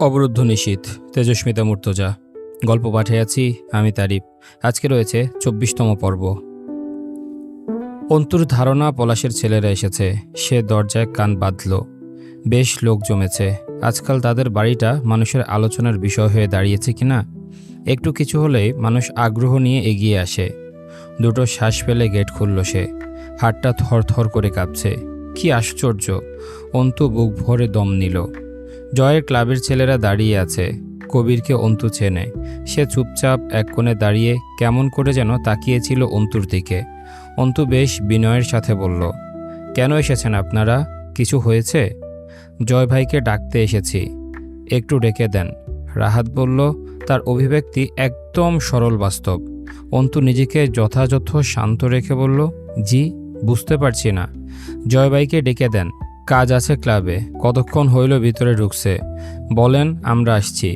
অবরুদ্ধ নিশীথ, তেজস্মিতা মূর্তজা। গল্প পাঠে আছি আমি তারিফ। আজকে রয়েছে চব্বিশতম পর্ব। অন্তুর ধারণা পলাশের ছেলেরা এসেছে। সে দরজায় কান বাঁধল। বেশ লোক জমেছে। আজকাল তাদের বাড়িটা মানুষের আলোচনার বিষয় হয়ে দাঁড়িয়েছে কিনা? একটু কিছু হলেই মানুষ আগ্রহ নিয়ে এগিয়ে আসে। দুটো শ্বাস ফেলে গেট খুলল সে। হাটটা থরথর করে কাঁপছে। কি আশ্চর্য! অন্তু বুক ভরে দম নিল। জয়ের ক্লাবের ছেলেরা দাঁড়িয়ে আছে। কবিরকে অন্তু চেনে। সে চুপচাপ এক কোণে দাঁড়িয়ে কেমন করে যেন তাকিয়েছিল অন্তুর দিকে। অন্তু বেশ বিনয়ের সাথে বলল, কেন এসেছেন আপনারা? কিছু হয়েছে? জয় ভাইকে ডাকতে এসেছি। একটু ডেকে দেন। রাহাত বলল, তার অভিব্যক্তি একদম সরল বাস্তব। অন্তু নিজেকে যথাযথ শান্ত রেখে বলল, জি, বুঝতে পারছি না। জয় ভাইকে ডেকে দেন। কাজ আছে ক্লাবে। কতক্ষণ হইল ভিতরে ঢুকছে? বলেন, আমরা আসছি।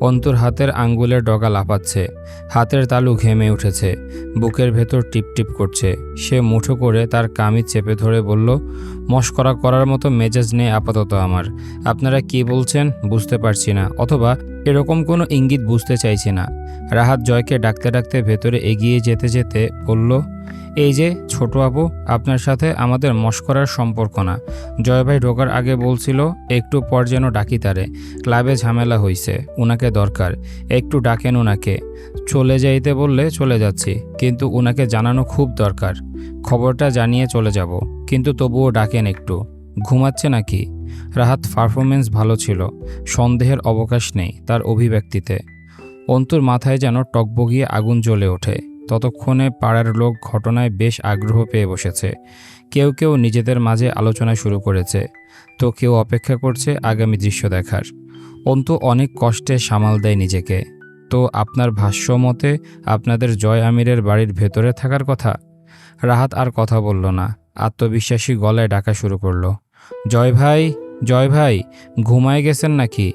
অন্তর হাতের আঙ্গুলের ডগা লাফাচ্ছে। হাতের তালু ঘেমে উঠেছে। বুকের ভেতর টিপটিপ করছে। সে মুঠো করে তার কামিজ চেপে ধরে বলল, মস্করা করার মতো মেজাজ নেই আপাতত আমার। আপনারা কি বলছেন বুঝতে পারছি না, অথবা এরকম কোনো ইঙ্গিত বুঝতে চাইছি না। রাহাত জয়কে ডাকতে ডাকতে ভেতরে এগিয়ে যেতে যেতে বলল এই যে, ছোট আপু, আপনার সাথে আমাদের মস্করার সম্পর্ক না। জয় ভাই ঢোকার আগে বলছিল, একটু পর যেন ডাকি তারে। ক্লাবে ঝামেলা হইছে, উনাকে দরকার। একটু ডাকেন উনাকে। চলে যাইতে বললে চলে যাচ্ছি, কিন্তু উনাকে জানানো খুব দরকার। খবরটা জানিয়ে চলে যাব, কিন্তু তবুও ডাকেন একটু। ঘুমাচ্ছে নাকি? রাহাত পারফরমেন্স ভালো ছিল, সন্দেহের অবকাশ নেই তার অভিব্যক্তিতে। অন্তুর মাথায় যেন টকবগিয়ে আগুন জ্বলে ওঠে। ততক্ষণে পাড়ার লোক ঘটনায় বেশ আগ্রহ পেয়ে বসেছে। কেউ কেউ নিজেদের মাঝে আলোচনা শুরু করেছে। তো কেউ অপেক্ষা করছে আগামী দৃশ্য দেখার। অন্তু অনেক কষ্টে সামাল দেয় নিজেকে। তো আপনার ভাষ্য মতে আপনাদের জয় আমিরের বাড়ির ভেতরে থাকার কথা? রাহাত আর কথা বলল না। আত্মবিশ্বাসী গলায় ডাকা শুরু করল। জয় ভাই জয় ভাই, ঘুমায় গেছেন নাকি?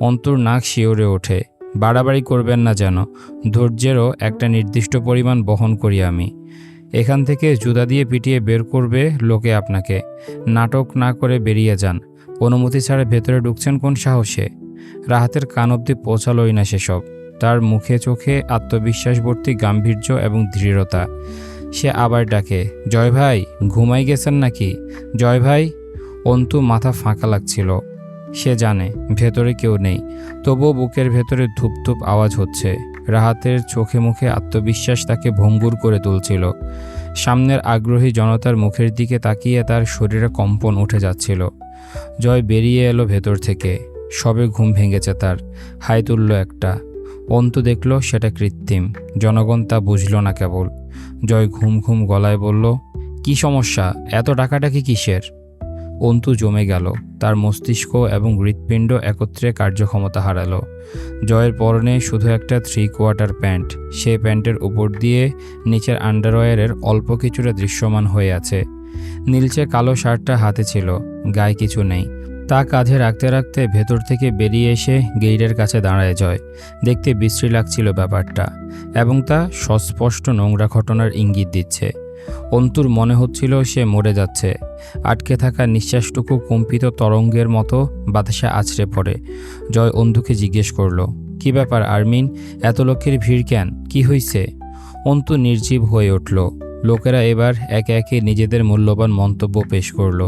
অন্তুর নাক শিওরে ওঠে। বাড়াবাড়ি করবেন না যেন, ধৈর্যেরও একটা নির্দিষ্ট পরিমাণ বহন করি আমি। এখান থেকে জুদা দিয়ে পিটিয়ে বের করবে লোকে আপনাকে। নাটক না করে বেরিয়ে যান। অনুমতি ছাড়া ভেতরে ঢুকছেন কোন সাহসে? রাহাতের কান অব্দি পৌঁছালোই না সেসব। তার মুখে চোখে আত্মবিশ্বাসবর্তী গাম্ভীর্য এবং দৃঢ়তা। সে আবার ডাকে, জয় ভাই, ঘুমাই গেছেন নাকি? জয় ভাই? অন্তু মাথা ফাঁকা লাগছিল। সে জানে, ভেতরে কেউ নেই। তবুও বুকের ভেতরে ধূপ ধূপ আওয়াজ হচ্ছে। রাহাতের চোখে মুখে আত্মবিশ্বাস তাকে ভঙ্গুর করে তুলছিল। সামনের আগ্রহী জনতার মুখের দিকে তাকিয়ে তার শরীরে কম্পন উঠে যাচ্ছিল। জয় বেরিয়ে এলো ভেতর থেকে। সবে ঘুম ভেঙেছে তার। হাই তুলল একটা। অন্তু দেখল সেটা কৃত্রিম। জনগণ তা বুঝল না কেবল। জয় ঘুম ঘুম গলায় বলল, কি সমস্যা? এত ডাকাডাকি কিসের? অন্তু জমে গেল। তার মস্তিষ্ক এবং হৃৎপিণ্ড একত্রে কার্যক্ষমতা হারালো। জয়ের পরনে শুধু একটা থ্রি কোয়ার্টার প্যান্ট। সে প্যান্টের উপর দিয়ে নিচের আন্ডারওয়্যারের অল্প কিছুটা দৃশ্যমান হয়ে আছে। নীলচে কালো শার্টটা হাতে ছিল, গায়ে কিছু নেই। তা কাঁধে রাখতে রাখতে ভেতর থেকে বেরিয়ে এসে গেইটের কাছে দাঁড়ায় জয়। দেখতে বিশ্রী লাগছিল ব্যাপারটা এবং তা সস্পষ্ট নোংরা ঘটনার ইঙ্গিত দিচ্ছে। অন্তুর মনে হচ্ছিল সে মরে যাচ্ছে। আটকে থাকা নিঃশ্বাসটুকু কম্পিত তরঙ্গের মতো বাতাসে আছড়ে পড়ে। জয় অন্ধুকে জিজ্ঞেস করল, কি ব্যাপার আরমিন? এত লোকের ভিড় কেন? কি হইছে? অন্তু নির্জীব হয়ে উঠল। লোকেরা এবার একে একে নিজেদের মূল্যবান মন্তব্য পেশ করল।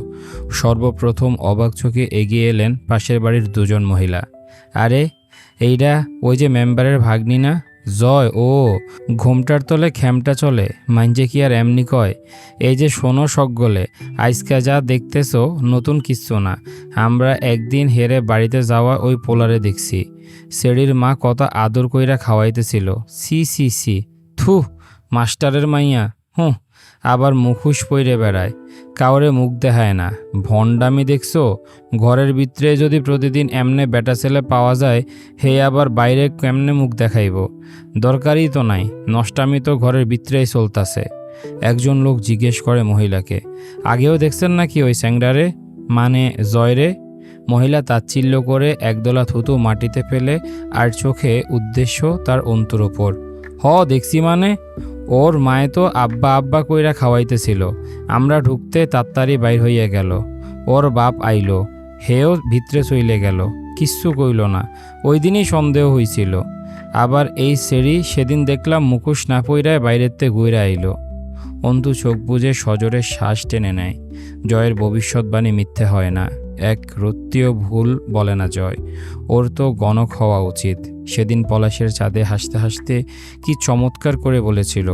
সর্বপ্রথম অবাক চোখে এগিয়ে এলেন পাশের বাড়ির দুজন মহিলা। আরে এইটা ওই যে মেম্বারের ভাগ্নি না? জয়, ও, ঘুমটার তলে খ্যামটা চলে। মাইঞ্জে কি আর এমনি কয়? এই যে শোনো সকলে আজকে যা দেখতেছ নতুন কিচ্ছু না। আমরা একদিন হেরে বাড়িতে যাওয়া ওই পোলারে দেখছি। সেডির মা কত আদর কইরা খাওয়াইতেছিল। সি সি সি থু, মাস্টারের মাইয়া। হুঁ, আবার মুখোশ পইরে বেড়ায়। কাউরে মুখ দেখায় না। ভণ্ডামি দেখছ? ঘরের ভিতরে যদি প্রতিদিন এমনে বেটা ছেলে পাওয়া যায়, হে আবার বাইরে কেমনে মুখ দেখাইব? দরকারই তো নাই, নষ্টামি তো ঘরের ভিতরেই চলতাছে। একজন লোক জিজ্ঞেস করে মহিলাকে, আগেও দেখছেন নাকি ওই স্যাংডারে? মানে জয়রে? মহিলা তাচ্ছিল্য করে একদলা থুতু মাটিতে ফেলে আর চোখে উদ্দেশ্য তার অন্তর ওপর। হ, দেখছি মানে। ওর মায়ে তো আব্বা আব্বা কইরা খাওয়াইতেছিল। আমরা ঢুকতে তাত্তারি বাইর হইয়া গেল। ওর বাপ আইলো। হেও ভিতরে চইলে গেল। কিচ্ছু কইল না। ওই দিনই সন্দেহ হইছিল। আবার এই সেরি সেদিন দেখলাম মুখোশ না পইরায় বাইরেতে ঘুরে আইল। অন্তু চোখ বুজে সজোরে শ্বাস টেনে নেয়। জয়ের ভবিষ্যৎবাণী মিথ্যে হয় না। এক রত্তীয় ভুল বলে না জয়। ওর তো গণক হওয়া উচিত। সেদিন পলাশের চাঁদে হাসতে হাসতে কি চমৎকার করে বলেছিল,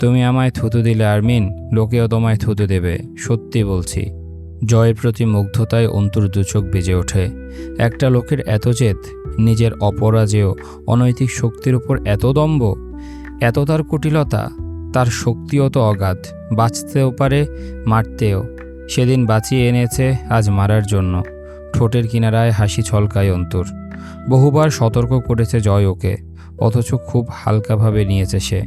তুমি আমায় থুতু দিলে, আরমিন, লোকেও তোমায় থুতু দেবে, সত্যি বলছি। জয়ের প্রতি মুগ্ধতায় অন্তুর দুচোখ বেজে ওঠে। একটা লোকের এত জেদ, নিজের অপরাজেয়, অনৈতিক শক্তির উপর এত দম্ভ, এত তার কুটিলতা, তার শক্তিও তো অগাধ, বাঁচতেও পারে, মারতেও। সেদিন বাঁচিয়ে এনেছে আজ মারার জন্য। ঠোঁটের কিনারায় হাসি ছলকায় অন্তর। বহুবার সতর্ক করেছে জয় ওকে, অথচ খুব হালকাভাবে নিয়েছে সে।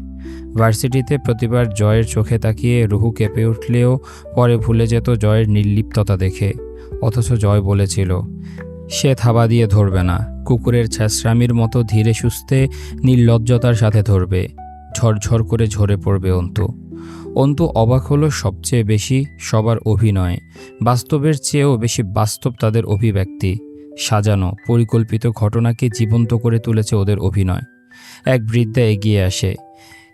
ভার্সিটিতে প্রতিবার জয়ের চোখে তাকিয়ে রুহু কেঁপে উঠলেও পরে ভুলে যেত জয়ের নির্লিপ্ততা দেখে, অথচ জয় বলেছিল, সে থাবা দিয়ে ধরবে না, কুকুরের ছ্যাঁচড়ামির মতো ধীরে সুস্থে নির্লজ্জতার সাথে ধরবে, ঝরঝর করে ঝরে পড়বে অন্তু। অন্তু অবাক হলো সবচেয়ে বেশি সবার অভিনয়। বাস্তবের চেয়েও বেশি বাস্তব তাদের অভিব্যক্তি। সাজানো, পরিকল্পিত ঘটনাকে জীবন্ত করে তুলেছে ওদের অভিনয়। এক বৃদ্ধা এগিয়ে আসে,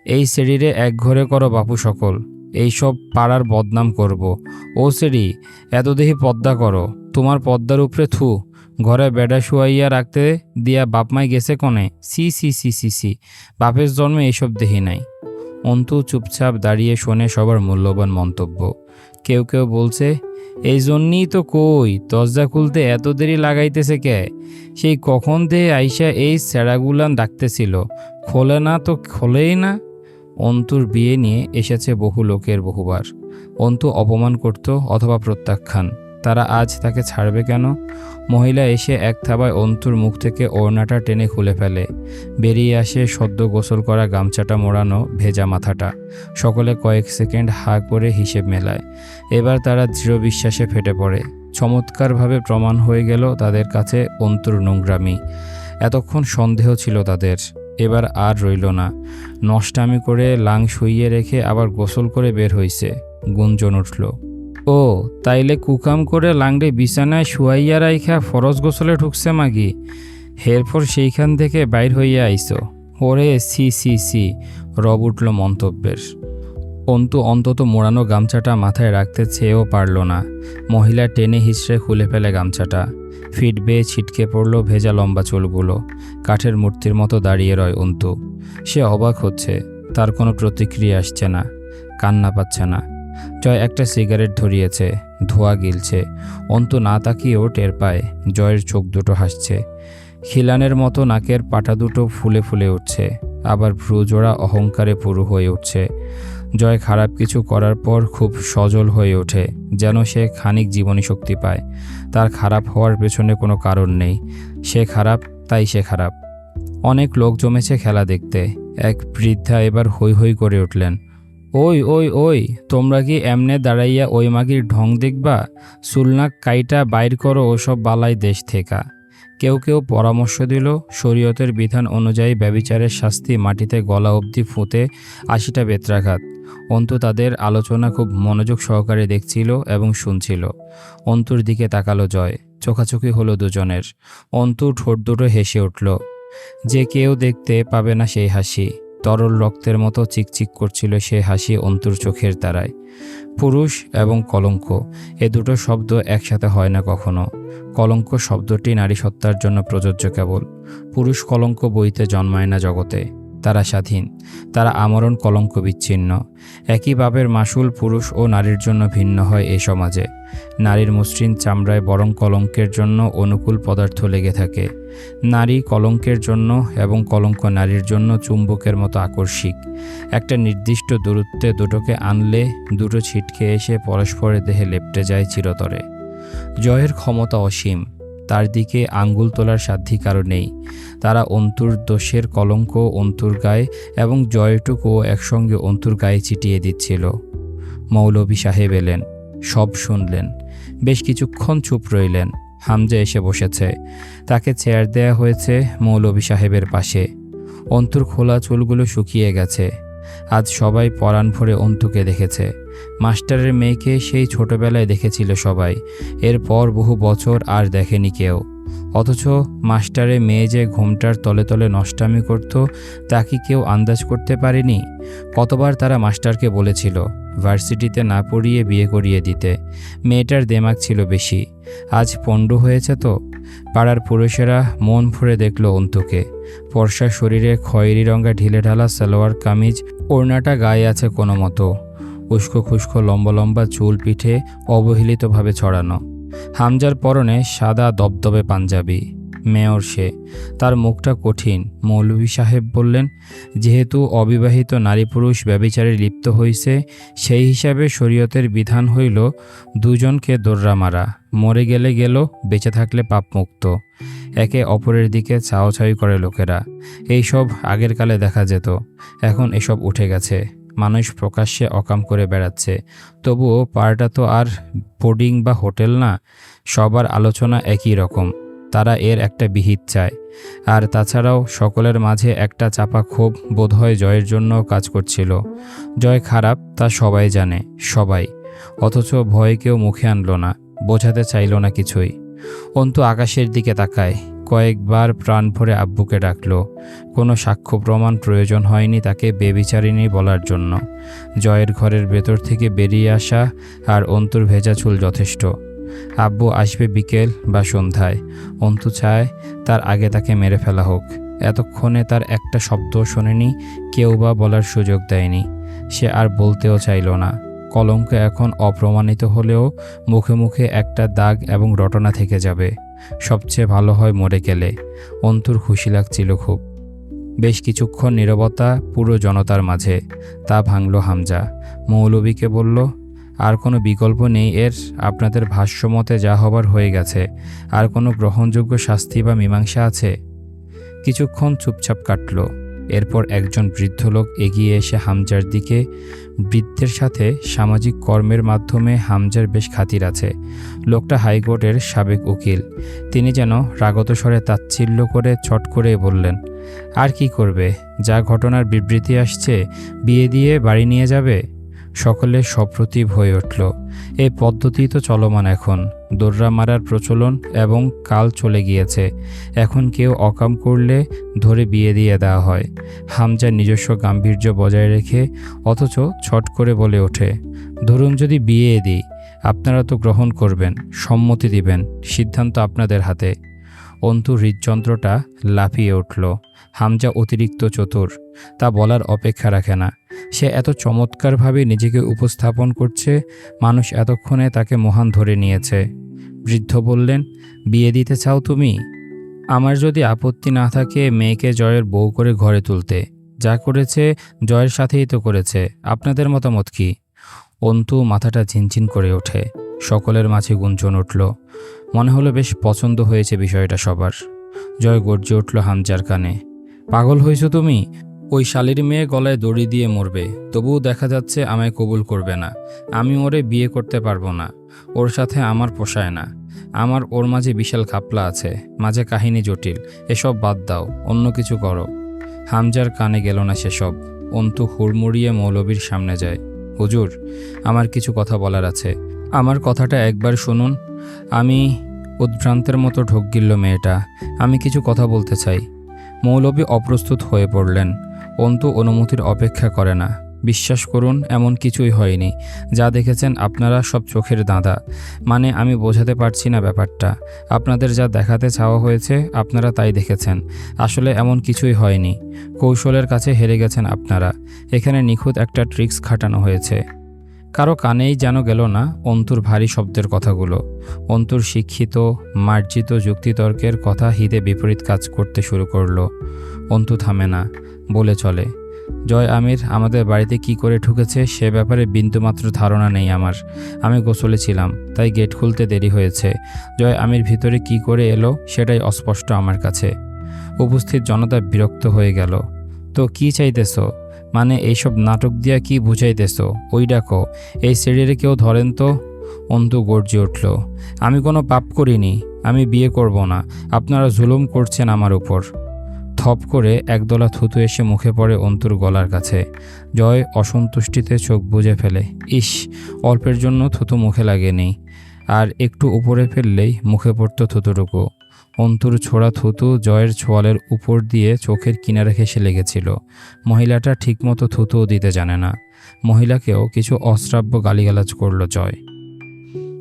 এই শরীরে এক ঘরে করো বাপু সকল, এইসব পাড়ার বদনাম করব। ও সেরি, এত দেহি পদ্মা করো, তোমার পদ্মার উপরে থু, ঘরে বেডা শুয়াইয়া রাখতে দিয়া বাপমাই গেছে কনে? সি সি সি সি সি, বাপের জন্মে এইসব দেহি নাই। অন্তু চুপচাপ দাঁড়িয়ে শোনে সবার মূল্যবান মন্তব্য। কেউ কেউ বলছে, এই জন্যই তো কই, দরজা খুলতে এত দেরি লাগাইতেছে কে? সেই কখন দিয়ে আইসা এই স্যাড়াগুলান ডাকতেছিল, খোলে না তো খোলেই না? অন্তুর বিয়ে নিয়ে এসেছে বহু লোকের বহুবার। অন্তু অপমান করত অথবা প্রত্যাখ্যান। তারা আজ তাকে ছাড়বে কেন? মহিলা এসে এক থাবায় অন্তুর মুখ থেকে ওড়নাটা টেনে খুলে ফেলে। বেরিয়ে আসে সদ্য গোসল করা গামছাটা মোড়ানো ভেজা মাথাটা। সকলে কয়েক সেকেন্ড হা করে হিসেব মেলায়। এবার তারা দৃঢ় বিশ্বাসে ফেটে পড়ে। চমৎকারভাবে প্রমাণ হয়ে গেল তাদের কাছে অন্তুর নোংরামি। এতক্ষণ সন্দেহ ছিল তাদের। এবার আর রইল না। নষ্টামি করে লাং শুইয়ে রেখে আবার গোসল করে বের হইছে। গুঞ্জন উঠল। ও, তাইলে কুকাম করে লাংড়ে বিছানায় শুয়াইয়া রাইখা ফরজ গোসলে ঢুকছে মাগি। হেরপর সেইখান থেকে বাইর হইয়া আইসো ওরে সি সি সি, রব উঠল মন্তব্যের। অন্তু অন্তত মোড়ানো গামছাটা মাথায় রাখতে চেয়েও পারল না। মহিলা টেনে হিসড়ে খুলে ফেলে গামছাটা। ফিট বেয়ে ছিটকে পড়ল ভেজা লম্বা চুলগুলো। কাঠের মূর্তির মতো দাঁড়িয়ে রয় অন্তু। সে অবাক হচ্ছে, তার কোনো প্রতিক্রিয়া আসছে না, কান্না পাচ্ছে না। জয় একটা সিগারেট ধরিয়েছে, ধোয়া গিলছে। অন্ত না তাকিয়েও টের পায়, জয়ের চোখ দুটো হাসছে। খিলানের মতো নাকের পাটা দুটো ফুলে ফুলে উঠছে, আবার ভ্রুজোড়া অহংকারে পুরু হয়ে উঠছে। জয় খারাপ কিছু করার পর খুব সজল হয়ে ওঠে, যেন সে খানিক জীবনী শক্তি পায়। তার খারাপ হওয়ার পেছনে কোনো কারণ নেই, সে খারাপ, তাই সে খারাপ। অনেক লোক জমেছে খেলা দেখতে, এক বৃদ্ধা এবার হৈ হৈ করে উঠলেন। ওই ওই ওই, তোমরা কি এমনে দাঁড়াইয়া ওই মাগির ঢং দেখবা? সুলনাক কাইটা বাইর করো ওসব বালাই দেশ থেকা। কেউ কেউ পরামর্শ দিল, শরীয়তের বিধান অনুযায়ী ব্যবিচারের শাস্তি মাটিতে গলা অবধি ফুঁতে আশিটা বেত্রাঘাত। অন্তু তাদের আলোচনা খুব মনোযোগ সহকারে দেখছিল এবং শুনছিল। অন্তুর দিকে তাকালো জয়, চোখাচোখি হলো দুজনের। অন্তু ঠোঁট দুটো হেসে উঠল, যে কেউ দেখতে পাবে না সেই হাসি। তরল রক্তের মতো চিকচিক করছিল সে হাসি অন্তর চোখের তারায় পুরুষ এবং কলঙ্ক, এ দুটো শব্দ একসাথে হয় না কখনো। কলঙ্ক শব্দটি নারী সত্তার জন্য প্রযোজ্য কেবল। পুরুষ কলঙ্ক বইতে জন্মায় না জগতে। তারা স্বাধীন, তারা আমরণ কলঙ্ক বিচ্ছিন্ন একই বাবের মাসুল পুরুষ ও নারীর জন্য ভিন্ন হয় এই সমাজে। নারীর মসৃণ চামড়ায় বরং কলঙ্কের জন্য অনুকূল পদার্থ লেগে থাকে। নারী কলঙ্কের জন্য এবং কলঙ্ক নারীর জন্য চুম্বকের মতো আকর্ষিক। একটা নির্দিষ্ট দূরত্বে দুটোকে আনলে দুটো ছিটকে এসে পরস্পরের দেহে লেপটে যায় চিরতরে। জয়ের ক্ষমতা অসীম। তার দিকে আঙ্গুল তোলার সাধ্যি কারও নেই। তারা অন্তুর দোষের কলঙ্ক অন্তুর গায়ে এবং জয়টুকুও একসঙ্গে অন্তুর গায়ে চিটিয়ে দিচ্ছিল। মৌলভী সাহেব এলেন, সব শুনলেন। বেশ কিছুক্ষণ চুপ রইলেন। হামজা এসে বসেছে। তাকে চেয়ার দেয়া হয়েছে মৌলভী সাহেবের পাশে। অন্তুর খোলা চুলগুলো শুকিয়ে গেছে। আজ সবাই পরাণ ভরে অন্তুকে দেখেছে। মাস্টারের মেয়েকে সেই ছোটবেলায় দেখেছিল সবাই। এরপর বহু বছর আর দেখেনি কেউ। অথচ মাস্টারে মেয়ে যে ঘুমটার তলে তলে নষ্টামি করত, তা কি কেউ আন্দাজ করতে পারেনি? কতবার তারা মাস্টারকে বলেছিল, ভার্সিটিতে না পড়িয়ে বিয়ে করিয়ে দিতে। মেয়েটার দেমাগ ছিল বেশি। আজ পণ্ড হয়েছে তো? পাড়ার পুরুষেরা মন ভরে দেখল অন্তুকে। ফর্সা শরীরে খয়েরি রঙা ঢিলে ঢালা সালোয়ার কামিজ, ওড়নাটা গায়ে আছে কোনো মতো উস্কো খুস্কো লম্বা লম্বা চুল পিঠে অবহেলিতভাবে ছড়ানো। হামজার পরনে সাদা দবদবে পাঞ্জাবি। মেয়র সে। তার মুখটা কঠিন, মৌলভী সাহেব বললেন, যেহেতু অবিবাহিত নারী পুরুষ ব্যবিচারে লিপ্ত হইছে, সেই হিসাবে শরীয়তের বিধান হইল দুজনকে দোররা মারা। মরে গেলে গেল, বেঁচে থাকলে পাপমুক্ত। একে অপরের দিকে চাওয়াচাই করে লোকেরা। এইসব আগের কালে দেখা যেত, এখন এসব উঠে গেছে। মানুষ প্রকাশ্যে অকাম করে বেড়াচ্ছে। তবুও পাড়টা তো আর বোর্ডিং বা হোটেল না, সবার আলোচনা একই রকম। তারা এর একটা বিহিত চায়। আর তাছাড়াও সকলের মাঝে একটা চাপা ক্ষোভ বোধহয় জয়ের জন্য কাজ করছিল। জয় খারাপ, তা সবাই জানে, সবাই। অথচ ভয়ে কেউ মুখে আনলো না, বোঝাতে চাইল না কিছুই। অন্তু আকাশের দিকে তাকায় কয়েকবার প্রাণ ভরে আব্বুকে ডাকলো। কোনো সাক্ষ্য প্রমাণ প্রয়োজন হয়নি তাকে বেবিচারিণী বলার জন্য। জয়ের ঘরের ভেতর থেকে বেরিয়ে আসা আর অন্তুর ভেজা চুল যথেষ্ট। আব্বু আসবে বিকেল বা সন্ধ্যায়। অন্তু চায় তার আগে তাকে মেরে ফেলা হোক। এতক্ষণে তার একটা শব্দ শোনেনি, কেউ বা বলার সুযোগ দেয়নি। সে আর বলতেও চাইল না। কলঙ্ক এখন অপ্রমাণিত হলেও মুখে মুখে একটা দাগ এবং রটনা থেকে যাবে। সবচেয়ে ভালো হয় মরে গেলে। অন্তুর খুশি লাগছিল খুব। বেশ কিছুক্ষণ নীরবতা পুরো জনতার মাঝে। তা ভাঙল হামজা। মৌলবীকে বলল, আর কোনো বিকল্প নেই এর। আপনাদের ভাষ্যমতে যা হবার হয়ে গেছে। আর কোনো গ্রহণযোগ্য শাস্তি বা মীমাংসা আছে? কিছুক্ষণ চুপচাপ কাটল। এরপর একজন বৃদ্ধ লোক এগিয়ে এসে হামজার দিকে, বৃদ্ধের সাথে সামাজিক কর্মের মাধ্যমে হামজার বেশ খাতির আছে। লোকটা হাইকোর্টের সাবেক উকিল। তিনি যেন রাগত স্বরে তাচ্ছিল্য করে চট করে বললেন, আর কি করবে? যা ঘটনার বিবৃতি আসছে, বিয়ে দিয়ে বাড়ি নিয়ে যাবে? সকলে সপ্রতিভ হয়ে উঠল। এই পদ্ধতি তো চলমান এখন। দোররা মারার প্রচলন এবং কাল চলে গিয়েছে। এখন কেউ অকাম করলে ধরে বিয়ে দিয়ে দেওয়া হয়। হামজার নিজস্ব গাম্ভীর্য বজায় রেখে অথচ ছট করে বলে ওঠে, ধরুন যদি বিয়ে দিই, আপনারা তো গ্রহণ করবেন, সম্মতি দিবেন, সিদ্ধান্ত আপনাদের হাতে। অন্তু হৃদযন্ত্রটা লাফিয়ে উঠল। হামজা অতিরিক্ত চতুর, তা বলার অপেক্ষা রাখে না। সে এত চমৎকারভাবে নিজেকে উপস্থাপন করছে, মানুষ এতক্ষণে তাকে মহান ধরে নিয়েছে। বৃদ্ধ বললেন, বিয়ে দিতে চাও তুমি? আমার যদি আপত্তি না থাকে মেয়েকে জয়ের বউ করে ঘরে তুলতে। যা করেছে, জয়ের সাথেই তো করেছে। আপনাদের মতামত কি? অন্তু মাথাটা ঝিনঝিন করে ওঠে। সকলের মাঝে গুঞ্জন উঠল। মনে হলো বেশ পছন্দ হয়েছে বিষয়টা সবার। জয় গর্জে উঠল হামজার কানে। পাগল হয়েছো তুমি? ওই শালির মেয়ে গলায় দড়ি দিয়ে মরবে। তবুও দেখা যাচ্ছে আমায় কবুল করবে না। আমি ওরে বিয়ে করতে পারব না। ওর সাথে আমার পোষায় না। আমার ওর মাঝে বিশাল খাপলা আছে। মাঝে কাহিনী জটিল। এসব বাদ দাও। অন্য কিছু করো। হামজার কানে গেল না সেসব। অন্তু হুড়মুড়িয়ে মৌলবীর সামনে যায়। হুজুর, আমার কিছু কথা বলার আছে। আমার কথাটা একবার শুনুন। আমি উদ্ভ্রান্তের মতো ঢোক গিলল মেয়েটা। আমি কিছু কথা বলতে চাই। মৌলবী অপ্রস্তুত হয়ে পড়লেন। অন্তু অনুমতির অপেক্ষা করে না। বিশ্বাস করুন, এমন কিছুই হয়নি। যা দেখেছেন আপনারা সব চোখের দাঁদা। মানে আমি বোঝাতে পারছি না ব্যাপারটা। আপনাদের যা দেখাতে চাওয়া হয়েছে, আপনারা তাই দেখেছেন। আসলে এমন কিছুই হয়নি। কৌশলের কাছে হেরে গেছেন আপনারা। এখানে নিখুঁত একটা ট্রিক্স খাটানো হয়েছে। কারও কানেই যেন গেল না অন্তুর ভারী শব্দের কথাগুলো। অন্তুর শিক্ষিত, মার্জিত যুক্তিতর্কের কথা হিদে বিপরীত কাজ করতে শুরু করল। অন্তু থামে না, বলে চলে, জয় আমির, আমাদের বাড়িতে কি করে ঢুকেছে সে ব্যাপারে বিন্দুমাত্র ধারণা নেই আমার। আমি গোসলে ছিলাম, তাই গেট খুলতে দেরি হয়েছে। জয় আমির ভিতরে কি করে এলো সেটাই অস্পষ্ট আমার কাছে। উপস্থিত জনতা বিরক্ত হয়ে গেল, তো কি চাইতেছো? মানে এইসব নাটক দিয়া কি বুঝাইতেছ? ওই ডাকো। এই সিঁড়িরে কেউ ধরেন তো? অন্তু গর্জে উঠল, আমি কোনো পাপ করিনি, আমি বিয়ে করব না, আপনারা জুলুম করছেন আমার উপর। থপ করে একদলা থুতু এসে মুখে পড়ে অন্তুর গলার কাছে। জয় অসন্তুষ্টিতে চোখ বুজে ফেলে, ইস, অল্পের জন্য থুতু মুখে লাগেনি। আর একটু উপরে ফেললেই মুখে পড়তো থুতুটুকু। অন্তুর ছোড়া থুতু জয়ের ছোয়ালের উপর দিয়ে চোখের কিনারে ঘেসে লেগেছিল। মহিলাটা ঠিকমতো থুতুও দিতে জানে না। মহিলাকেও কিছু অশ্রাব্য গালিগালাজ করল জয়।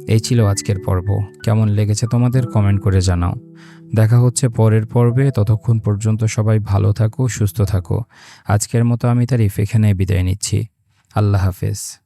এই ছিল আজকের পর্ব। কেমন লেগেছে তোমাদের কমেন্ট করে জানাও। দেখা হচ্ছে পরের পর্বে। ততক্ষণ পর্যন্ত সবাই ভালো থাকো, সুস্থ থাকো। আজকের মতো আমি তারিফ এখানে বিদায় নিচ্ছি। আল্লাহ হাফেজ।